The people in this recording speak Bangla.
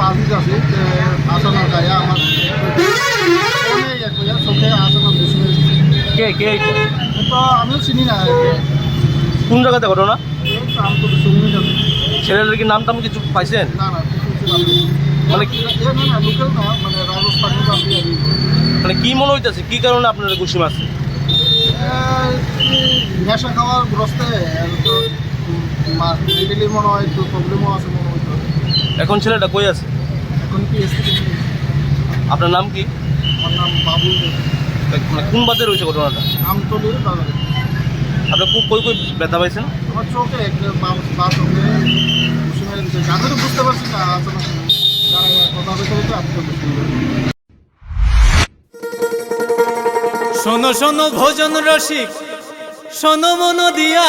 পাঁচ আছে আসনের গায়ে আমার চোখে আসনের কে কে আমিও চিনি কোন জায়গাতে ঘটনা? ছেলেটার কি নাম টাম কিছু পাইছেন না মানে মানে কি মনে হইতেছে মানে কি কারণে আপনার খুশি মারছে খাওয়ার আছে মনে হয়। এখন ছেলেটা কই আছে? এখন কি আপনার নাম কি? আমার নাম বাবুল মানে কোন বাজে রয়েছে ঘটনাটা? আমতলির বাজারে। আপনি কই কই কই ব্যথা পাইছেন? আমার চোখে একটা বা- বা চোখে ঘুষি মেরে দিচ্ছে আমি তো বুঝতে পারছি না কথা বলতে শোনো শোনো ভোজন রসিক শোনো মন দিয়া।